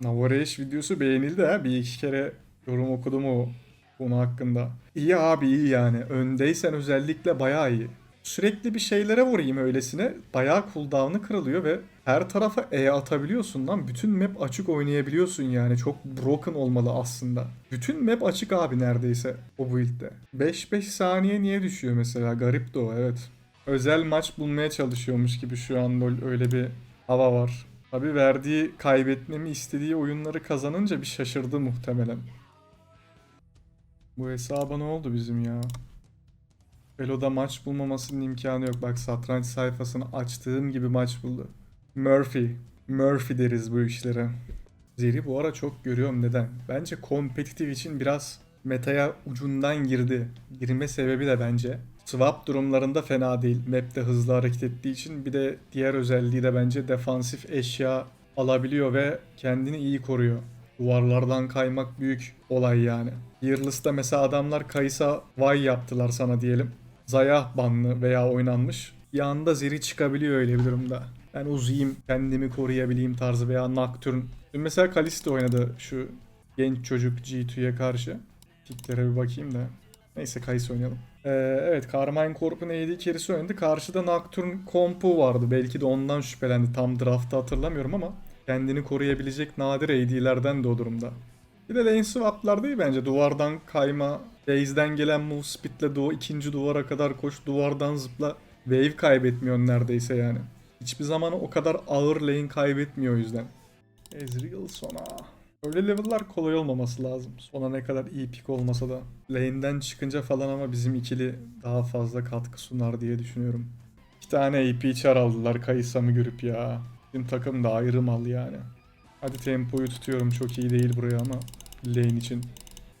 Navareş videosu beğenildi ha. Bir iki kere yorum okudum o konu hakkında. İyi abi iyi yani. Öndeysen özellikle bayağı iyi. Sürekli bir şeylere vurayım öylesine. Bayağı cooldown'ı kırılıyor ve her tarafa E atabiliyorsun lan. Bütün map açık oynayabiliyorsun yani. Çok broken olmalı aslında. Bütün map açık abi neredeyse o build'de. 5-5 saniye niye düşüyor mesela? Garip de o evet. Özel maç bulmaya çalışıyormuş gibi şu an öyle bir hava var. Tabi verdiği kaybetmemi istediği oyunları kazanınca bir şaşırdı muhtemelen. Bu hesaba ne oldu bizim ya? Elo'da maç bulmamasının imkanı yok. Bak satranç sayfasını açtığım gibi maç buldu. Murphy. Murphy deriz bu işlere. Zeri bu ara çok görüyorum neden? Bence kompetitif için biraz metaya ucundan girdi. Girme sebebi de bence. Swap durumlarında fena değil. Map'te hızlı hareket ettiği için bir de diğer özelliği de bence defansif eşya alabiliyor ve kendini iyi koruyor. Duvarlardan kaymak büyük olay yani. Fearless'ta mesela adamlar Kaysa Vay yaptılar sana diyelim. Zayah banlı veya oynanmış. Anda ziri çıkabiliyor öyle bir durumda. Ben uzayayım, kendimi koruyabileyim tarzı veya Nocturne. Dün mesela Kalista oynadı şu genç çocuk G2'ye karşı. Picklere bir bakayım da. Neyse Kayısı oynayalım. Ee, evet Carmine Corp'un AD carry'si oynadı. Karşıda Nocturne kompu vardı. Belki de ondan şüphelendi. Tam draft'ta hatırlamıyorum ama kendini koruyabilecek nadir AD'lerden de o durumda. Bir de lane swap'lar değil bence. Duvardan kayma, base'den gelen move speed'le du ikinci duvara kadar koş, duvardan zıpla. Wave kaybetmiyor neredeyse yani. Hiçbir zaman o kadar ağır lane kaybetmiyor o yüzden. Ezreal sona. Öyle level'lar kolay olmaması lazım. Sona ne kadar iyi pick olmasa da. Lane'den çıkınca falan ama bizim ikili daha fazla katkı sunar diye düşünüyorum. İki tane AP çar aldılar Kayısam'ı görüp ya. Bizim takım da ayrı mal yani. Hadi tempoyu tutuyorum çok iyi değil buraya ama lane için.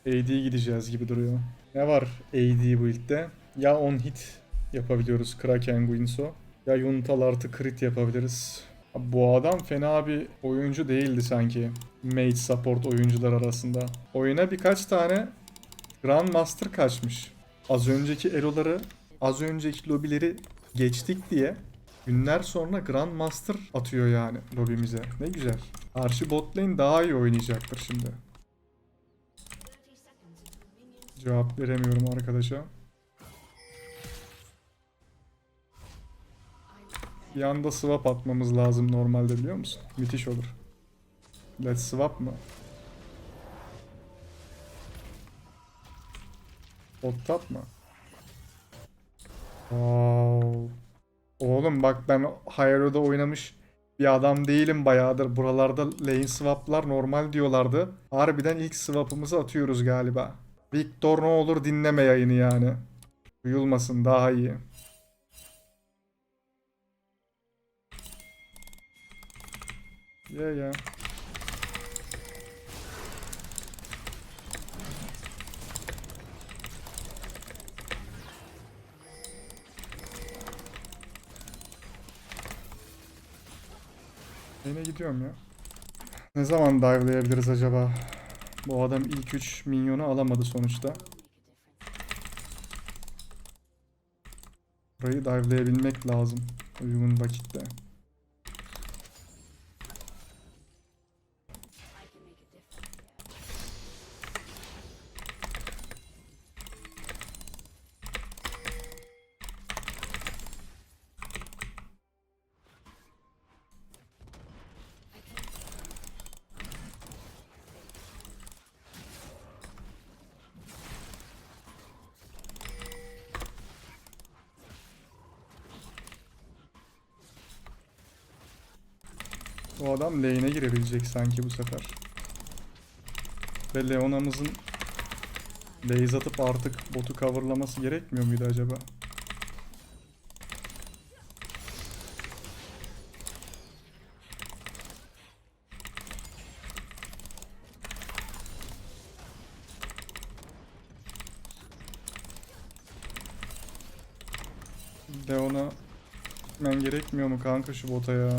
AD gideceğiz gibi duruyor. Ne var AD bu ilkte? Ya 10 hit yapabiliyoruz Kraken Guinsoo. Ya Yuntal artı crit yapabiliriz. Bu adam fena bir oyuncu değildi sanki. Mage support oyuncular arasında. Oyuna birkaç tane Grandmaster kaçmış. Az önceki eloları, az önceki lobileri geçtik diye günler sonra Grandmaster atıyor yani lobimize. Ne güzel. Karşı bot daha iyi oynayacaktır şimdi. Cevap veremiyorum arkadaşa. Bir anda swap atmamız lazım normalde biliyor musun? Müthiş olur. Let's swap mı? Bot tap mı? Wow. Oğlum bak ben Hyro'da oynamış bir adam değilim bayağıdır. Buralarda lane swap'lar normal diyorlardı. Harbiden ilk swap'ımızı atıyoruz galiba. Victor ne olur dinleme yayını yani. Duyulmasın daha iyi. Ya ya. Yine gidiyorum ya. Ne zaman dive'layabiliriz acaba? Bu adam ilk 3 minyonu alamadı sonuçta. Burayı dive'layabilmek lazım. Uygun vakitte. O adam lane'e girebilecek sanki bu sefer. Ve Leona'mızın base atıp artık botu coverlaması gerekmiyor muydu acaba? Leona gitmen gerekmiyor mu kanka şu bota ya?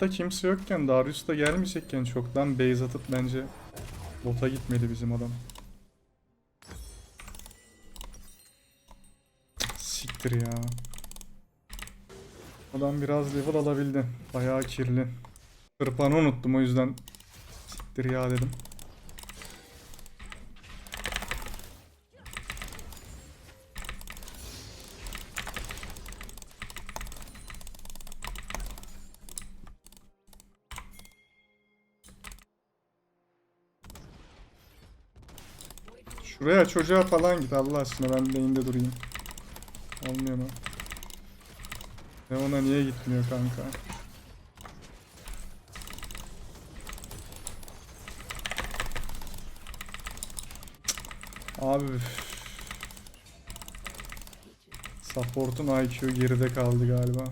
Hatta kimse yokken Darius da gelmeyecekken çoktan base atıp bence Bota gitmedi bizim adam. Siktir ya. Adam biraz level alabildi. Bayağı kirli. Kırpanı unuttum o yüzden. Siktir ya dedim. Şuraya çocuğa falan git Allah aşkına ben lane'de durayım. Olmuyor mu? Ve ona niye gitmiyor kanka? Abi. Support'un IQ geride kaldı galiba.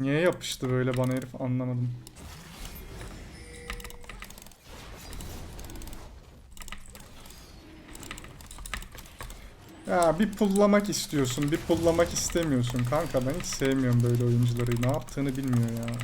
Niye yapıştı böyle bana herif anlamadım. Ya bir pullamak istiyorsun, bir pullamak istemiyorsun. Kanka ben hiç sevmiyorum böyle oyuncuları. Ne yaptığını bilmiyor ya.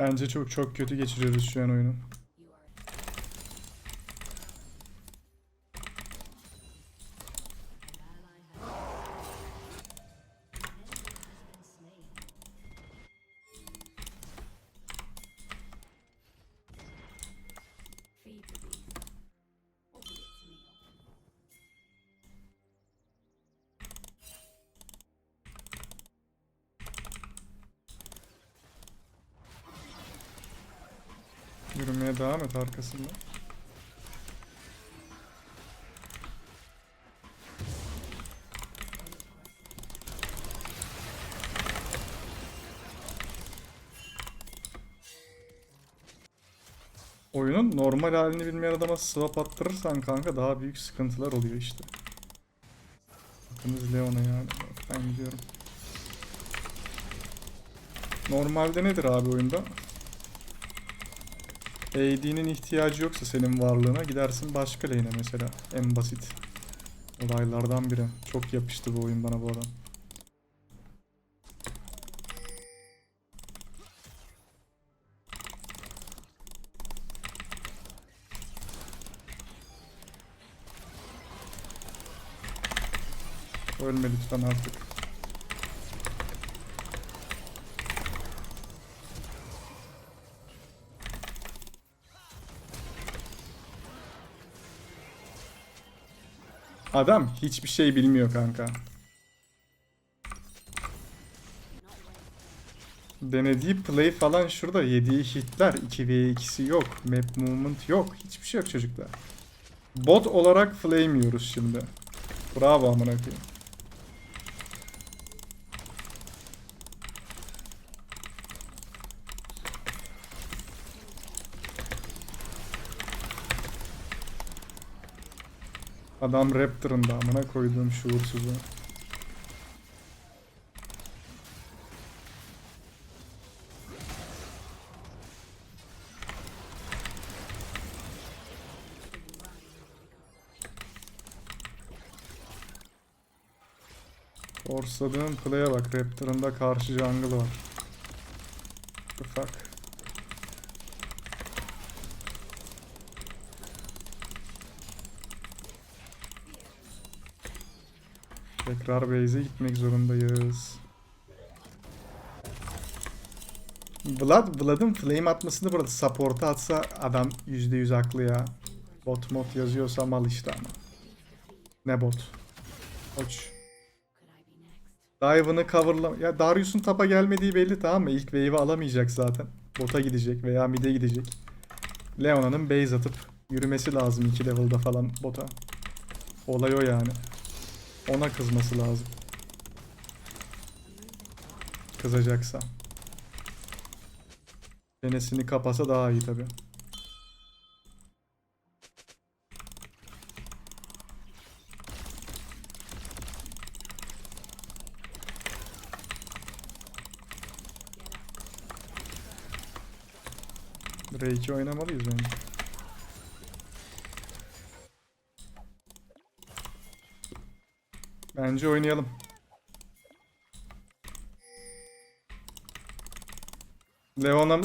Bence çok çok kötü geçiriyoruz şu an oyunu. Yürümeye devam et arkasında. Oyunun normal halini bilmeyen adama swap attırırsan kanka daha büyük sıkıntılar oluyor işte. Bakınız Leon'a yani. Ben gidiyorum. Normalde nedir abi oyunda? AD'nin ihtiyacı yoksa senin varlığına gidersin başka lane'e mesela. En basit olaylardan biri. Çok yapıştı bu oyun bana bu adam. Ölme lütfen artık. Adam hiçbir şey bilmiyor kanka. Denediği play falan şurada. Yediği hitler 2v2'si yok. Map movement yok. Hiçbir şey yok çocuklar. Bot olarak flame yiyoruz şimdi. Bravo amına koyayım. Adam Raptor'ın da amına koyduğum şuursuzu. Forceladığım play'e bak. Raptor'ın da karşı jungle var. The fuck. Tekrar base'e gitmek zorundayız. Vlad, Vlad'ın flame atmasını burada support'a atsa adam %100 haklı ya. Bot mod yazıyorsa mal işte ama. Ne bot? Koç. Dive'ını coverla... Ya Darius'un tapa gelmediği belli tamam mı? İlk wave'i alamayacak zaten. Bota gidecek veya mid'e gidecek. Leona'nın base atıp yürümesi lazım 2 level'da falan bota. Olay o yani. Ona kızması lazım. Kızacaksa. Çenesini kapasa daha iyi tabi. R2 oynamalıyız bence. Bence oynayalım. Leon'a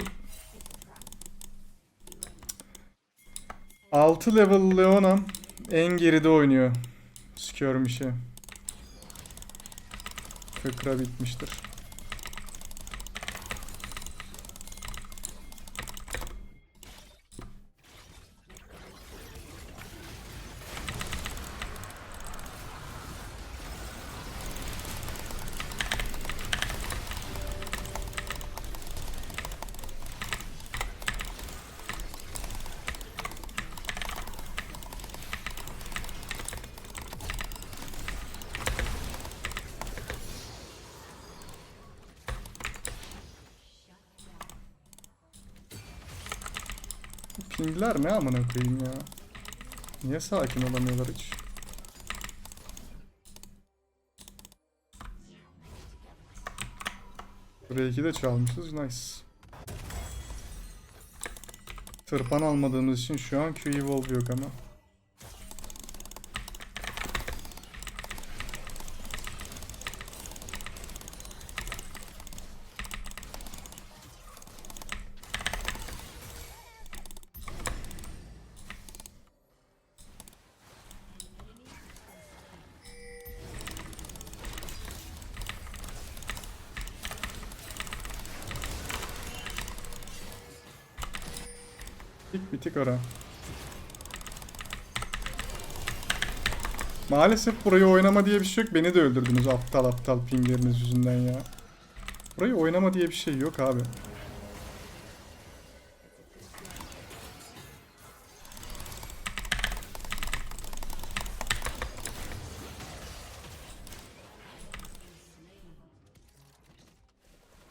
6 level Leon'a en geride oynuyor. Skirmish'i. Fıkra bitmiştir. Pingler ne amına koyayım ya. Niye sakin olamıyorlar hiç? Buraya iki de çalmışız. Nice. Tırpan almadığımız için şu an Q Evolve yok ama. Tik bitik ara. Maalesef burayı oynama diye bir şey yok. Beni de öldürdünüz aptal aptal pingleriniz yüzünden ya. Burayı oynama diye bir şey yok abi.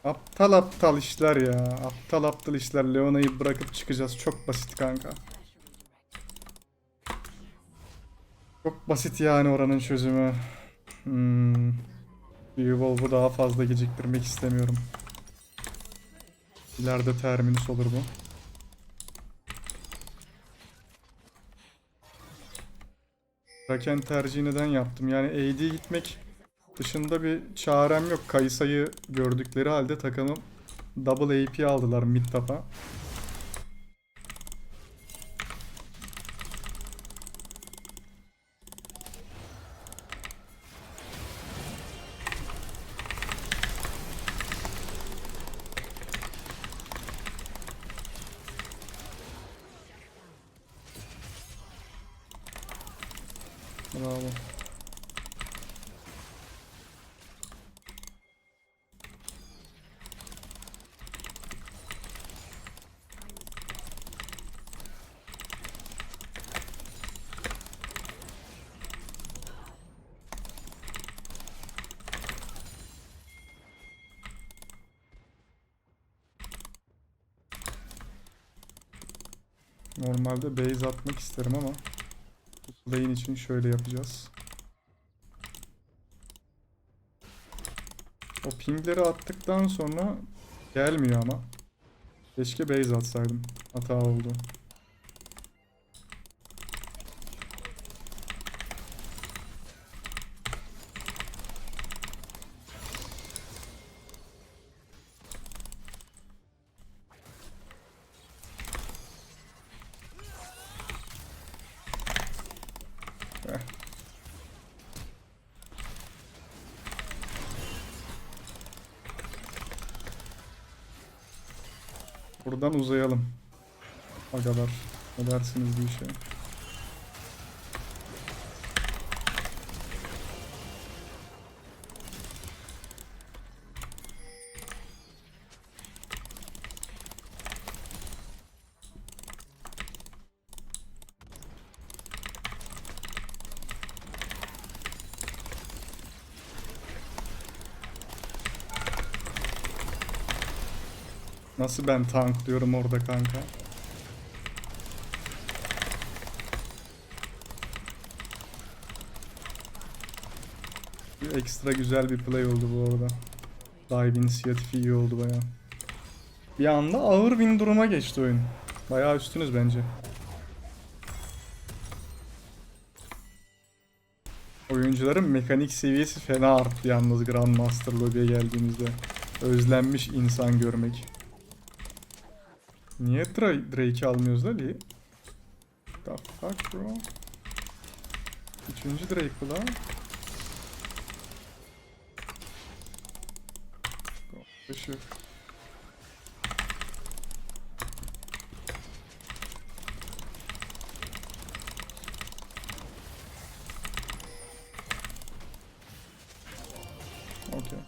Aptal aptal işler ya. Aptal aptal işler. Leona'yı bırakıp çıkacağız. Çok basit kanka. Çok basit yani oranın çözümü. Hmm. Evolve'u daha fazla geciktirmek istemiyorum. İleride terminus olur bu. Raken tercihi neden yaptım? Yani AD gitmek dışında bir çarem yok. Kayısayı gördükleri halde takımım double AP aldılar mid tapa. Bravo. Normalde base atmak isterim ama bu lane için şöyle yapacağız. O pingleri attıktan sonra gelmiyor ama. Keşke base atsaydım. Hata oldu. Yaparsınız bu işi. Şey. Nasıl ben tanklıyorum orada kanka? Ekstra güzel bir play oldu bu arada. Dive inisiyatifi iyi oldu baya. Bir anda ağır win duruma geçti oyun. Bayağı üstünüz bence. Oyuncuların mekanik seviyesi fena arttı yalnız Grandmaster Lobby'ye geldiğimizde. Özlenmiş insan görmek. Niye Dra- Drake'i almıyoruz da Lee? The fuck bro? Üçüncü Drake bu lan. Karışık. Okey.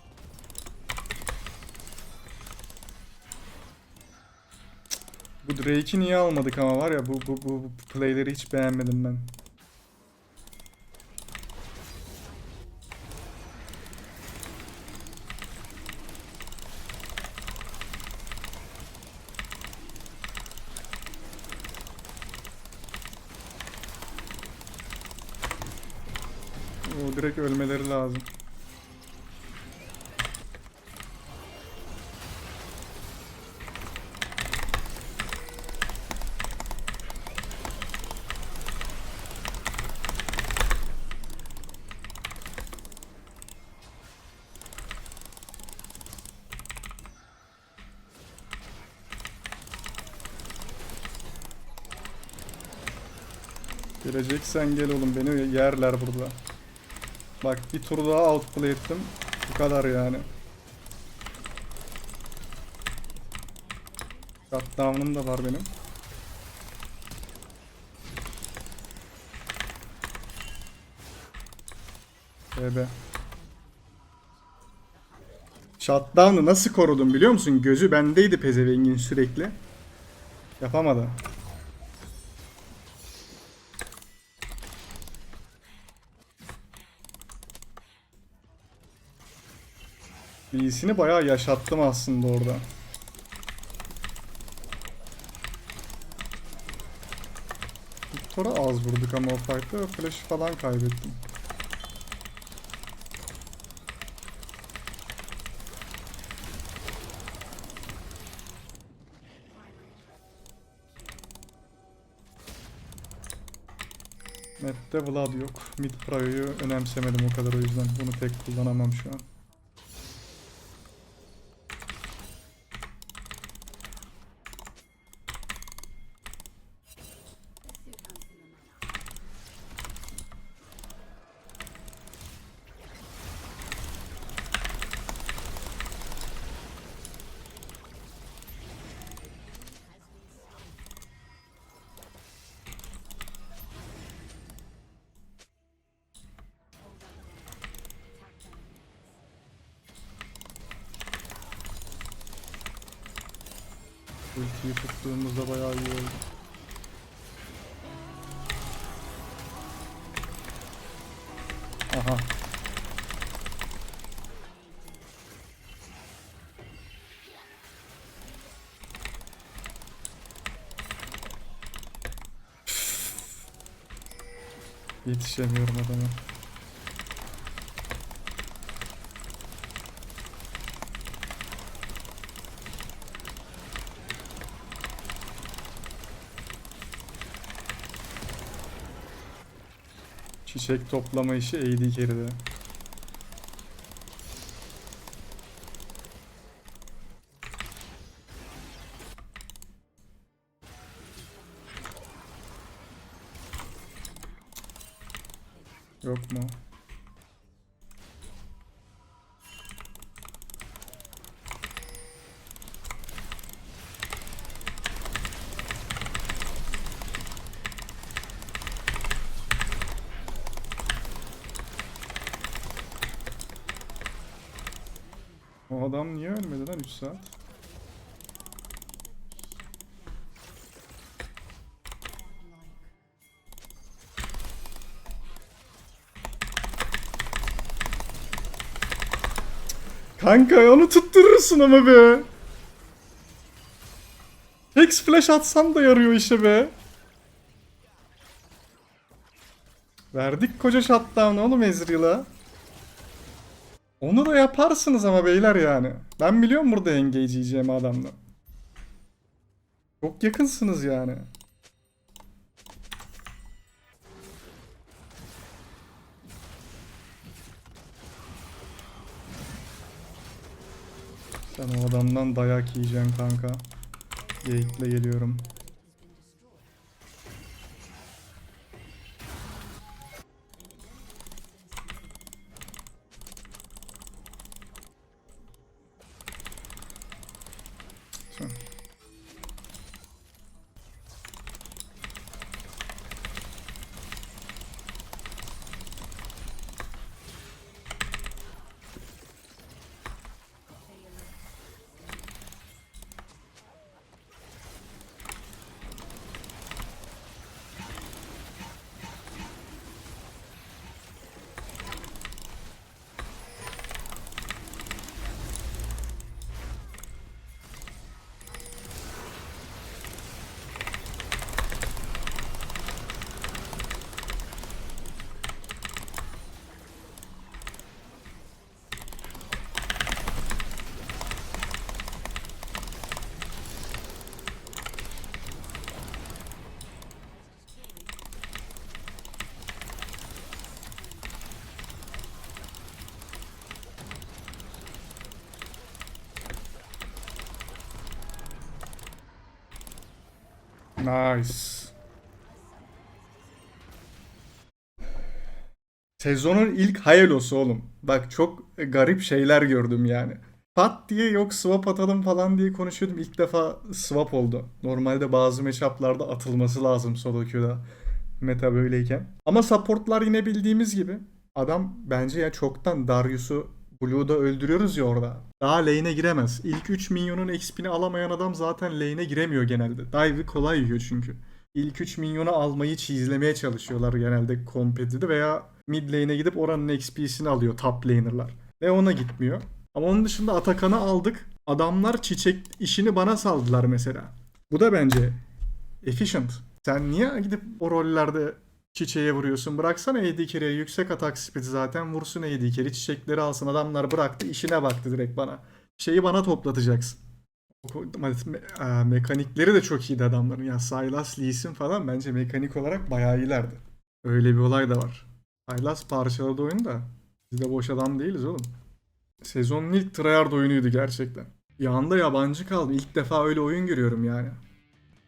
Bu Drake'i niye almadık ama var ya bu bu bu, bu playleri hiç beğenmedim ben. O direkt ölmeleri lazım. Geleceksen gel oğlum beni yerler burada. Bak bir tur daha outplay ettim. Bu kadar yani. Shutdown'um da var benim. BB. Shutdown'ı nasıl korudum biliyor musun? Gözü bendeydi pezevengin sürekli. Yapamadı. Lee'sini bayağı yaşattım aslında orada. Victor'a az vurduk ama o fight'ta flash'ı falan kaybettim. Map'te Vlad yok. Mid Prio'yu önemsemedim o kadar o yüzden. Bunu pek kullanamam şu an. Ultiyi tuttuğumuzda bayağı iyi oldu. Aha. Yetişemiyorum adama. Çiçek toplama işi AD carry'de. Ölmedi lan 3 saat? Kanka onu tutturursun ama be. Apex flash atsan da yarıyor işe be. Verdik koca shutdown oğlum Ezreal'a. Onu da yaparsınız ama beyler yani. Ben biliyorum burada engage adamla. Çok yakınsınız yani. Sen o adamdan dayak yiyeceksin kanka. Geyikle geliyorum. Nice. Sezonun ilk hayelosu oğlum. Bak çok garip şeyler gördüm yani. Pat diye yok swap atalım falan diye konuşuyordum. İlk defa swap oldu. Normalde bazı matchup'larda atılması lazım solo queue'da. Meta böyleyken. Ama supportlar yine bildiğimiz gibi. Adam bence ya çoktan Darius'u Blue'da öldürüyoruz ya orada. Daha lane'e giremez. İlk 3 minyonun XP'ni alamayan adam zaten lane'e giremiyor genelde. Dive'ı kolay yiyor çünkü. İlk 3 minyonu almayı çizlemeye çalışıyorlar genelde competitive veya mid lane'e gidip oranın XP'sini alıyor top laner'lar. Ve ona gitmiyor. Ama onun dışında Atakan'ı aldık. Adamlar çiçek işini bana saldılar mesela. Bu da bence efficient. Sen niye gidip o rollerde çiçeğe vuruyorsun? Bıraksana AD carry'e yüksek atak speed zaten vursun AD carry çiçekleri alsın. Adamlar bıraktı işine baktı direkt bana. Şeyi bana toplatacaksın. Me- e, mekanikleri de çok iyiydi adamların. Ya Sylas, Lee Sin falan bence mekanik olarak bayağı iyilerdi. Öyle bir olay da var. Sylas parçaladı oyunu da. Biz de boş adam değiliz oğlum. Sezonun ilk tryhard oyunuydu gerçekten. Bir anda yabancı kaldım. İlk defa öyle oyun görüyorum yani.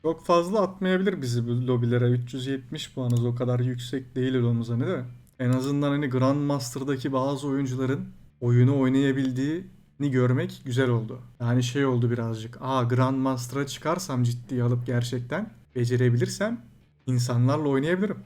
Çok fazla atmayabilir bizi bu lobilere. 370 puanız o kadar yüksek değil elomuz hani de. En azından hani Grandmaster'daki bazı oyuncuların oyunu oynayabildiğini görmek güzel oldu. Yani şey oldu birazcık. Aa Grandmaster'a çıkarsam ciddiye alıp gerçekten becerebilirsem insanlarla oynayabilirim.